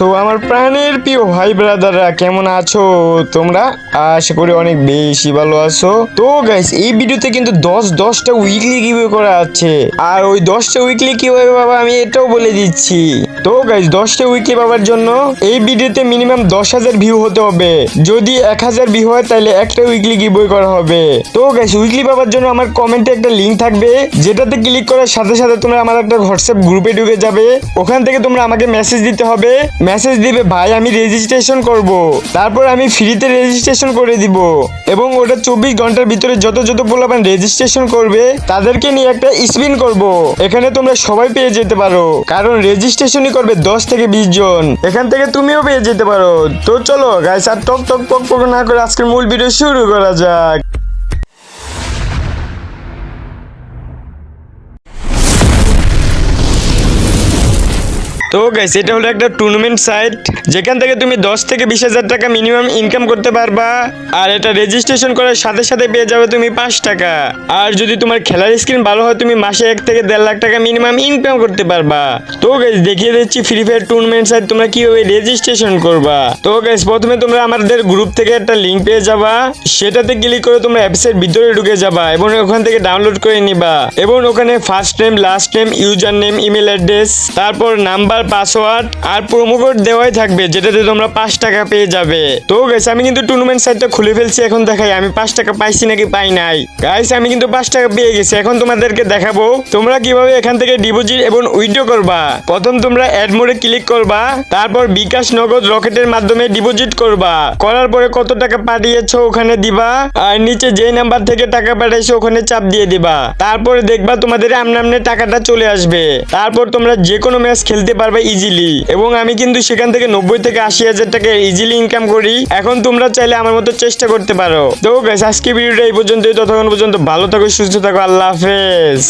So আমার প্রাণের প্রিয় ভাই ব্রাদাররা কেমন আছো তোমরা? আশা করি অনেক বেশি ভালো আছো। তো গাইস এই ভিডিওতে কিন্তু দশ, দশটা উইকলি কীভাবে করা আছে। আর ওই দশটা উইকলি কীভাবে পাবো আমি এটাও বলে দিচ্ছি। তো গাইস দশটা উইকলি পাওয়ার জন্য এই ভিডিওতে মিনিমাম দশ হাজার ভিউ হতে হবে। যদি এক হাজার ভিউ হয়, তাহলে একটা উইকলি গিভওয়ে করা হবে। তো গাইস উইকলি পাওয়ার জন্য আমার কমেন্টে একটা লিংক থাকবে। যেটাতে ক্লিক করার সাথে সাথে তোমরা আমার একটা হোয়াটসঅ্যাপ গ্রুপে ঢুকে যাবে। ওখান থেকে তোমরা আমাকে মেসেজ দিতে হবে। মেসেজ দিবে, ভাই, আমি রেজিস্ট্রেশন করব। তারপর আমি ফ্রিতে রেজিস্ট্রেশন করে দিব। এবং ওটা চব্বিশ ঘণ্টার ভিতরে যত যত পোলাপান রেজিস্ট্রেশন করবে, তাদেরকে নিয়ে একটা স্পিন করব। এখানে তোমরা সবাই পেয়ে যেতে পারো। কারণ রেজিস্ট্রেশনই করবে দশ থেকে বিশ জন। এখান থেকে তুমিও পেয়ে যেতে পারো। তো চলো গাইস আর টক টক পক পক না করে আজকের মূল ভিডিও শুরু করা যাক। তো গাইস এটা হলো একটা টুর্নামেন্ট সাইট যেখান থেকে তুমি দশ থেকে বিশ হাজার টাকা মিনিমাম ইনকাম করতে পারবা। আর এটা রেজিস্ট্রেশন করার সাথে সাথে পেয়ে যাবে তুমি পাঁচ টাকা। আর যদি তোমার খেলার স্ক্রিন ভালো হয়, তুমি মাসে এক থেকে দেড় লাখ টাকা মিনিমাম ইনকাম করতে পারবা। তো গাইস দেখিয়ে দিচ্ছি ফ্রি ফায়ার টুর্নামেন্ট সাইট তোমরা কীভাবে রেজিস্ট্রেশন করবা? তো গাইস প্রথমে তোমরা আমাদের গ্রুপ থেকে একটা লিঙ্ক পেয়ে যাবা। সেটাতে ক্লিক করে তোমরা অ্যাপসের ভিতরে ঢুকে যাবা এবং ওখান থেকে ডাউনলোড করে নিবা। এবং ওখানে first name last name user name email address তারপর নাম্বার পাসওয়ার্ড আর প্রোমো কোড দেওয়াই থাকবে, যেটাতে তোমরা পাঁচ টাকা পেয়ে যাবে। তো গাইস আমি কিন্তু টুর্নামেন্ট সাইটটা খুলে ফেলছি এখন দেখাই, আমি পাঁচ টাকা পাইছি নাকি পাই নাই? গাইস আমি কিন্তু পাঁচ টাকা পেয়ে গেছি, এখন তোমাদেরকে দেখাবো তোমরা কীভাবে এখান থেকে ডিপোজিট এবং উইথড্র করবা। প্রথম তোমরা অ্যাড মোডে ক্লিক করবা, তারপর বিকাশ নগদ রকেটের মাধ্যমে ডিপোজিট করবা। করার পরে কত টাকা পাঠিয়েছো ওখানে দিবা, আর নিচে যে নাম্বার থেকে টাকা পাঠাইছো ওখানে চাপ দিয়ে দিবা। তারপরে দেখবা তোমাদের আমনামনে টাকাটা চলে আসবে। তারপর তোমরা যে কোনো ম্যাচ খেলতে পারবে। ইজিলি এবং আমি কিন্তু সেখান থেকে নব্বই থেকে আশি হাজার টাকা ইজিলি ইনকাম করি। এখন তোমরা চাইলে আমার মতো চেষ্টা করতে পারো। তো আজকে ভিডিওটা এই পর্যন্তই। ততক্ষণ পর্যন্ত ভালো থাকো, সুস্থ থাকো। আল্লাহ হাফেজ।